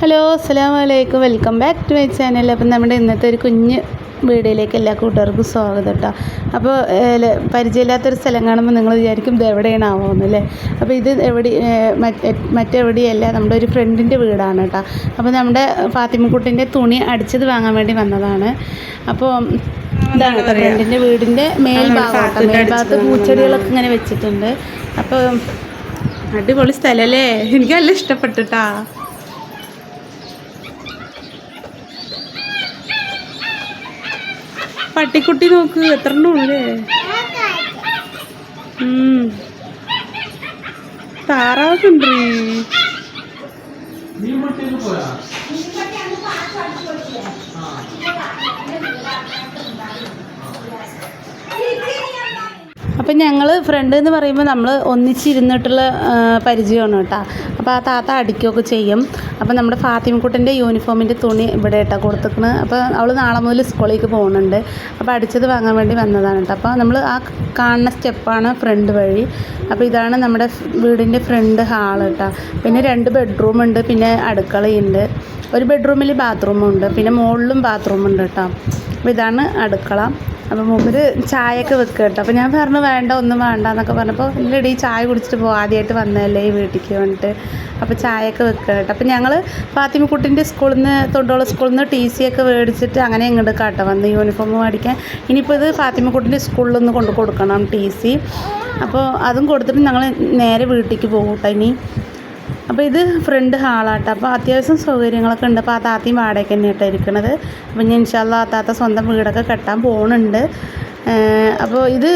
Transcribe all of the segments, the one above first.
Hello അസ്സാം വലൈക്കും welcome back to my channel. അപ്പം നമ്മുടെ ഇന്നത്തെ ഒരു കുഞ്ഞ് വീഡിയോയിലേക്ക് എല്ലാ കൂട്ടുകാർക്കും സ്വാഗതം കേട്ടോ. അപ്പോൾ പരിചയമില്ലാത്തൊരു സ്ഥലം കാണുമ്പോൾ നിങ്ങൾ വിചാരിക്കും ഇത് എവിടെയാണാവോന്ന് അല്ലേ? അപ്പോൾ ഇത് എവിടെ മറ്റെവിടെയല്ല നമ്മുടെ ഒരു ഫ്രണ്ടിന്റെ വീടാണ് കേട്ടോ. അപ്പോൾ നമ്മുടെ ഫാത്തിമക്കുട്ടിന്റെ തുണി അടിച്ചത് വാങ്ങാൻ വേണ്ടി വന്നതാണ്. അപ്പോൾ ഇതാണ് ഫ്രണ്ടിന്റെ വീടിന്റെ മേൽഭാഗം മേൽഭാഗത്ത് പൂച്ചെടികളൊക്കെ ഇങ്ങനെ വെച്ചിട്ടുണ്ട്. അപ്പോൾ അടിപൊളി സ്ഥലമല്ലേ എനിക്ക് നല്ല ഇഷ്ടപ്പെട്ടിട്ടാ പട്ടിക്കുട്ടി നോക്ക് എത്ര ഉള്ളേ താറാവൊക്കെ ഉണ്ട്? അപ്പം ഞങ്ങൾ ഫ്രണ്ട് എന്ന് പറയുമ്പോൾ നമ്മൾ ഒന്നിച്ചിരുന്നിട്ടുള്ള പരിചയമാണ് കേട്ടോ. അപ്പോൾ ആ താത്ത അടിക്കുകയൊക്കെ ചെയ്യും. അപ്പം നമ്മുടെ ഫാത്തിമക്കുട്ടന്റെ യൂണിഫോമിന്റെ തുണി ഇവിടെ കേട്ടോ കൊടുത്തേക്കണ് അപ്പോൾ അവൾ നാളെ മുതൽ സ്കൂളിലേക്ക് പോകുന്നുണ്ട്. അപ്പോൾ അടിച്ചത് വാങ്ങാൻ വേണ്ടി വന്നതാണ് കേട്ടോ. അപ്പോൾ നമ്മൾ ആ കാണുന്ന സ്റ്റെപ്പാണ് ഫ്രണ്ട് വഴി. അപ്പോൾ ഇതാണ് നമ്മുടെ വീടിന്റെ ഫ്രണ്ട് ഹാൾ കേട്ടോ. പിന്നെ രണ്ട് ബെഡ്റൂം ഉണ്ട് പിന്നെ അടുക്കളയുണ്ട്. ഒരു ബെഡ്റൂമിൽ ബാത്റൂമുണ്ട് പിന്നെ മുകളിലും ബാത്റൂമുണ്ട് കേട്ടോ. അപ്പോൾ ഇതാണ് അടുക്കള. അപ്പോൾ മൂപ്പര് ചായയൊക്കെ വെക്കുക കേട്ടോ അപ്പോൾ ഞാൻ പറഞ്ഞു വേണ്ട ഒന്നും വേണ്ട എന്നൊക്കെ പറഞ്ഞപ്പോൾ ഇല്ലടി ചായ കുടിച്ചിട്ട് പോകും ആദ്യമായിട്ട് വന്നതല്ലേ ഈ വീട്ടിലേക്ക് വന്നിട്ട് അപ്പോൾ ചായയൊക്കെ വെക്കുക കേട്ടോ അപ്പോൾ ഞങ്ങൾ ഫാത്തിമക്കുട്ടിന്റെ സ്കൂളിൽ നിന്ന് തൊണ്ടോള സ്കൂളിൽ നിന്ന് ടി സി ഒക്കെ മേടിച്ചിട്ട് അങ്ങനെ ഇങ്ങോട്ട് കേട്ടോ വന്ന് യൂണിഫോം മേടിക്കാൻ. ഇനിയിപ്പോൾ ഇത് ഫാത്തിമക്കുട്ടിന്റെ സ്കൂളിൽ നിന്ന് കൊണ്ട് കൊടുക്കണം ടി സി. അപ്പോൾ അതും കൊടുത്തിട്ട് ഞങ്ങൾ നേരെ വീട്ടിലേക്ക് പോകും കേട്ടോ ഇനി. അപ്പോൾ ഇത് ഫ്രണ്ട് ഹാളാട്ടോ അപ്പോൾ അത്യാവശ്യം സൗകര്യങ്ങളൊക്കെ ഉണ്ട്. അപ്പോൾ ആ താത്തയും വാടകയ്ക്ക് തന്നെ കേട്ടോ ഇരിക്കണത്. അപ്പോൾ ഞാൻ ഇൻഷാല്ല ആ താത്ത സ്വന്തം വീടൊക്കെ കെട്ടാൻ പോകുന്നുണ്ട് അപ്പോൾ ഇത്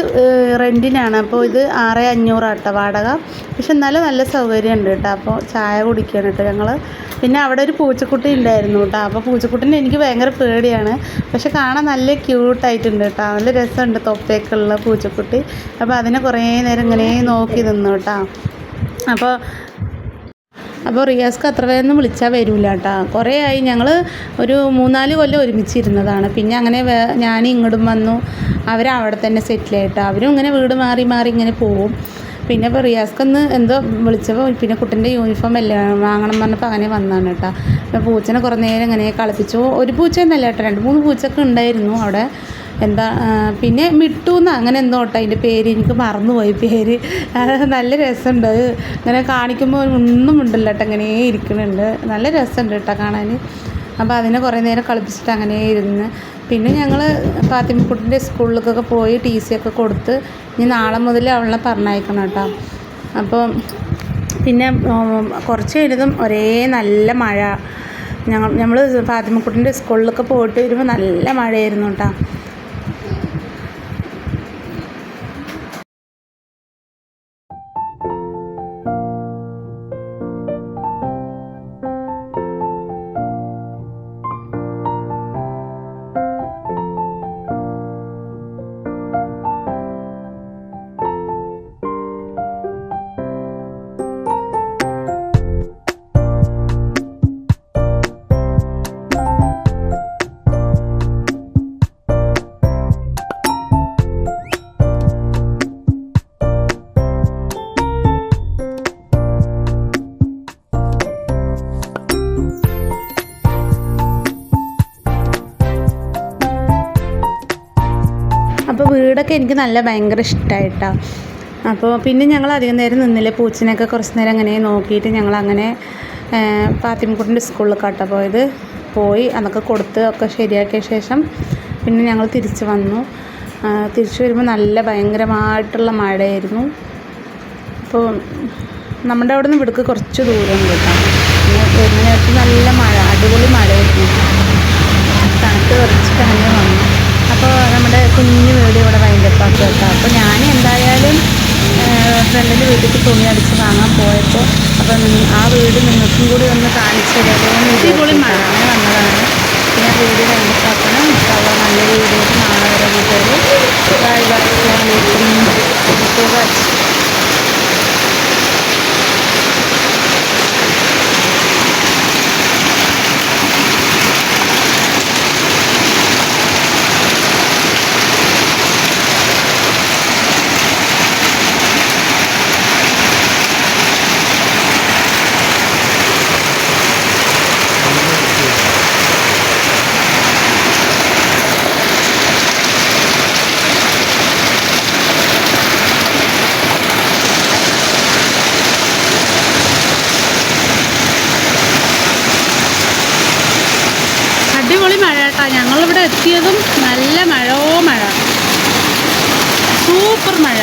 റെന്റിനാണ് അപ്പോൾ ഇത് ആറ് അഞ്ഞൂറാട്ടോ വാടക. പക്ഷെ എന്നാലും നല്ല സൗകര്യം ഉണ്ട് കേട്ടോ. അപ്പോൾ ചായ കുടിക്കുകയാണ് കേട്ടോ ഞങ്ങൾ പിന്നെ അവിടെ ഒരു പൂച്ചക്കുട്ടി ഉണ്ടായിരുന്നു കേട്ടോ. അപ്പോൾ പൂച്ചക്കുട്ടീനെ എനിക്ക് ഭയങ്കര പേടിയാണ്. പക്ഷെ കാണാൻ നല്ല ക്യൂട്ടായിട്ടുണ്ട് കേട്ടോ. നല്ല രസമുണ്ട് തൊപ്പേക്കുള്ള പൂച്ചക്കുട്ടി. അപ്പോൾ അതിനെ കുറേ നേരം ഇങ്ങനെ നോക്കി നിന്നു കേട്ടോ. അപ്പോൾ അപ്പോൾ റിയാസ്ക്ക് അത്ര വേഗം വിളിച്ചാൽ വരില്ല കേട്ടോ. കുറേ ആയി ഞങ്ങൾ ഒരു മൂന്നാൽ കൊല്ലം ഒരുമിച്ചിരുന്നതാണ്. പിന്നെ അങ്ങനെ ഞാൻ ഇങ്ങോട്ടും വന്നു. അവരവിടെ തന്നെ സെറ്റിൽ ആയിട്ടോ. അവരും ഇങ്ങനെ വീട് മാറി മാറി ഇങ്ങനെ പോവും. പിന്നെ ഇപ്പോൾ റിയാസ്ക്കൊന്ന് എന്തോ വിളിച്ചപ്പോൾ പിന്നെ കുട്ടന്റെ യൂണിഫോം എല്ലാം വാങ്ങണം പറഞ്ഞപ്പോൾ അങ്ങനെ വന്നതാണ് കേട്ടോ. പിന്നെ പൂച്ചനെ കുറേ നേരം ഇങ്ങനെ കളിപ്പിച്ചു. ഒരു പൂച്ച എന്നല്ല കേട്ടോ. രണ്ട് മൂന്ന് പൂച്ചയൊക്കെ ഉണ്ടായിരുന്നു അവിടെ. എന്താ പിന്നെ മിട്ടു എന്ന് അങ്ങനെ എന്തോ കേട്ടോ അതിന്റെ പേര്. എനിക്ക് മറന്നുപോയി പേര്. നല്ല രസമുണ്ട്. അത് ഇങ്ങനെ കാണിക്കുമ്പോൾ ഒന്നും ഉണ്ടല്ലോ കേട്ടോ ഇങ്ങനെ ഇരിക്കുന്നുണ്ട് നല്ല രസമുണ്ട് കേട്ടോ കാണാൻ. അപ്പോൾ അതിനെ കുറേ നേരം കളിപ്പിച്ചിട്ട് അങ്ങനെ ഇരുന്ന്. പിന്നെ ഞങ്ങൾ ഫാത്തിമക്കുട്ടിന്റെ സ്കൂളിലേക്കൊക്കെ പോയി ടി സി ഒക്കെ കൊടുത്ത് ഇനി നാളെ മുതൽ അവളെ പറഞ്ഞയക്കണം കേട്ടോ. അപ്പോൾ പിന്നെ കുറച്ച് കഴിഞ്ഞതും ഒരേ നല്ല മഴ. ഞങ്ങൾ നമ്മൾ ഫാത്തിമക്കുട്ടിന്റെ സ്കൂളിലൊക്കെ പോയിട്ട് വരുമ്പോൾ നല്ല മഴയായിരുന്നു കേട്ടോ. അപ്പോൾ വീടൊക്കെ എനിക്ക് നല്ല ഭയങ്കര ഇഷ്ടമായിട്ടാണ് അപ്പോൾ പിന്നെ ഞങ്ങൾ അധികം നേരം നിന്നില്ല? പൂച്ചനെയൊക്കെ കുറച്ച് നേരം അങ്ങനെ നോക്കിയിട്ട് ഞങ്ങൾ അങ്ങനെ ഫാത്തിമക്കുട്ടിന്റെ സ്കൂളിൽ കാട്ടാ പോയത്. പോയി അതൊക്കെ കൊടുത്ത് ഒക്കെ ശരിയാക്കിയ ശേഷം പിന്നെ ഞങ്ങൾ തിരിച്ചു വന്നു. തിരിച്ചു വരുമ്പോൾ നല്ല ഭയങ്കരമായിട്ടുള്ള മഴയായിരുന്നു. അപ്പോൾ നമ്മുടെ അവിടെ നിന്ന് ഇവിടേക്ക് കുറച്ച് ദൂരം കേട്ടോ. വരുന്ന നേരത്ത് നല്ല മഴ അടിപൊളി മഴയായിരുന്നു. തണുത്ത് കുറച്ച് തന്നെ വന്നു. കുഞ്ഞു വീട് ഇവിടെ വൈൻഡപ്പാക്കി കേട്ടോ അപ്പോൾ ഞാൻ എന്തായാലും ഫ്രണ്ടിന്റെ വീട്ടിലേക്ക് തുണി അടിച്ച് വാങ്ങാൻ പോയപ്പോൾ അപ്പം ആ വീട് നിങ്ങൾക്കും കൂടി ഒന്ന് കാണിച്ചു തരാമെന്ന് എന്ന് വന്നതാണ്. പിന്നെ വീട് വൈൻഡപ്പാക്കണം. അവ നല്ല വീഡിയോ നാളെ വരെ വീട്ടുകാർ ബൈ ബൈ അസ്സലാമു അലൈക്കും എത്തിയതും നല്ല മഴയോ മഴ. സൂപ്പർ മഴ.